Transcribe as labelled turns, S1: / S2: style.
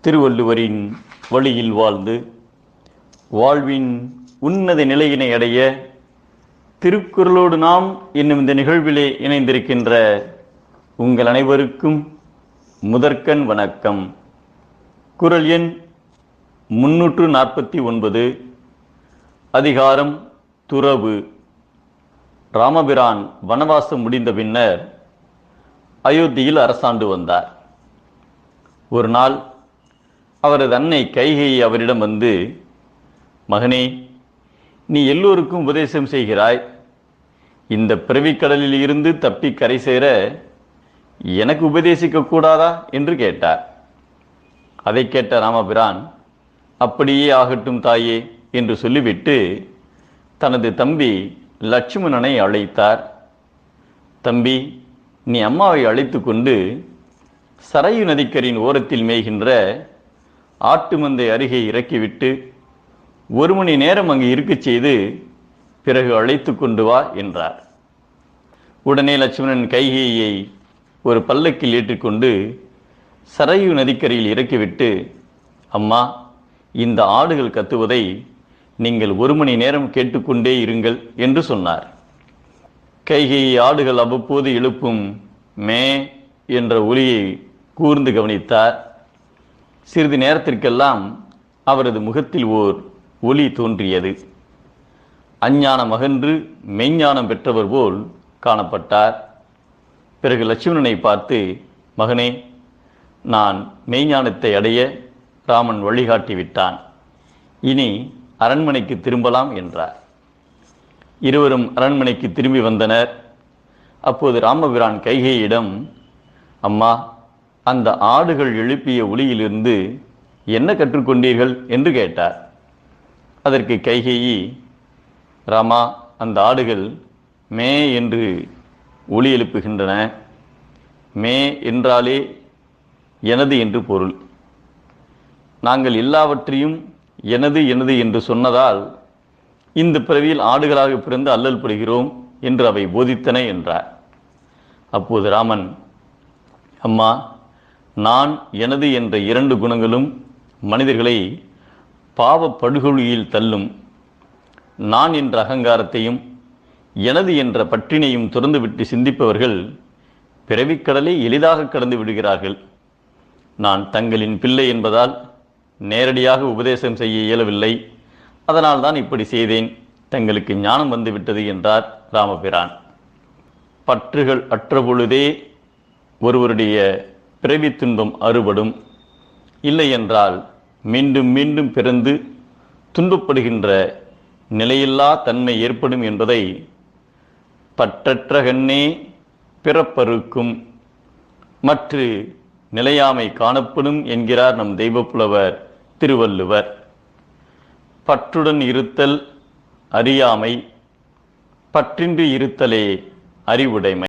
S1: திருவள்ளுவரின் வழியில் வாழ்ந்து வாழ்வின் உன்னத நிலையினை அடைய திருக்குறளோடு நாம் என்னும் இந்த நிகழ்விலே இணைந்திருக்கின்ற உங்கள் அனைவருக்கும் முதற்கண் வணக்கம். குறள் எண் முன்னூற்று நாற்பத்தி ஒன்பது அதிகாரம் துறவு. ராமபிரான் வனவாசம் முடிந்த பின்னர் அயோத்தியில் அரசாண்டு வந்தார். ஒரு நாள் அவரது அன்னை கைகையை அவரிடம் வந்து மகனே நீ எல்லோருக்கும் உபதேசம் செய்கிறாய். இந்த பிறவிக்கடலில் இருந்து தப்பி கரை சேர எனக்கு உபதேசிக்க கூடாதா? என்று கேட்டார். அதை கேட்ட ராமபிரான் அப்படியே ஆகட்டும் தாயே என்று சொல்லிவிட்டு தனது தம்பி லட்சுமணனை அழைத்தார். தம்பி நீ அம்மாவை அழைத்து கொண்டு சரையு நதிக்கரின் ஓரத்தில் மேய்கின்ற ஆட்டு மந்தை அருகே இறக்கிவிட்டு ஒரு மணி நேரம் அங்கு இருக்கச் செய்து பிறகு அழைத்து கொண்டு வா என்றார். உடனே லட்சுமணன் கைகேயை ஒரு பல்லக்கில் ஏற்றிக்கொண்டு சரையு நதிக்கரையில் இறக்கிவிட்டு அம்மா இந்த ஆடுகள் கத்துவதை நீங்கள் ஒரு மணி நேரம் கேட்டுக்கொண்டே இருங்கள் என்று சொன்னார். கைகையை ஆடுகள் அவ்வப்போது எழுப்பும் மே என்ற ஒலியை கூர்ந்து கவனித்தார். சிறிது நேரத்திற்கெல்லாம் அவரது முகத்தில் ஓர் ஒளி தோன்றியது. அஞ்ஞானம் அகன்று மெய்ஞானம் பெற்றவர் போல் காணப்பட்டார். பிறகு லட்சுமணனை பார்த்து மகனே நான் மெய்ஞானத்தை அடைய ராமன் வழிகாட்டி விட்டான். இனி அரண்மனைக்கு திரும்பலாம் என்றார். இருவரும் அரண்மனைக்கு திரும்பி வந்தனர். அப்போது ராமபிரான் கைகையிடம் அம்மா அந்த ஆடுகள் எழுப்பிய ஒளியிலிருந்து என்ன கற்றுக்கொண்டீர்கள் என்று கேட்டார். அதற்கு கைகேயி ராமா அந்த ஆடுகள் மே என்று ஒளி எழுப்புகின்றன. மே என்றாலே எனது என்று பொருள். நாங்கள் எல்லாவற்றையும் எனது எனது என்று சொன்னதால் இந்த பிறவியில் ஆடுகளாக பிறந்து அல்லல் படுகிறோம் என்று அவை போதித்தன என்றார். அப்போது ராமன் அம்மா நான் எனது என்ற இரண்டு குணங்களும் மனிதர்களை பாவ படுகொலியில் தள்ளும். நான் என்ற அகங்காரத்தையும் எனது என்ற பற்றினையும் துறந்துவிட்டு சிந்திப்பவர்கள் பிறவிக்கடலை எளிதாக கடந்து விடுகிறார்கள். நான் தங்களின் பிள்ளை என்பதால் நேரடியாக உபதேசம் செய்ய இயலவில்லை. அதனால் தான் இப்படி செய்தேன். தங்களுக்கு ஞானம் வந்துவிட்டது என்றார் ராமபிரான். பற்றுகள் அற்ற பொழுதே ஒருவருடைய பிறவி துன்பம் அறுபடும். இல்லை என்றால் மீண்டும் மீண்டும் பிறந்து துன்பப்படுகின்ற நிலையில்லா தன்மை ஏற்படும் என்பதை பற்றற்ற கண்ணே பிறப்பறுக்கும். மற்ற நிலையாமை காணப்படும் என்கிறார் நம் தெய்வப்புலவர் திருவள்ளுவர். பற்றுடன் இருத்தல் அறியாமை பற்றின்றி இருத்தலே அறிவுடைமை.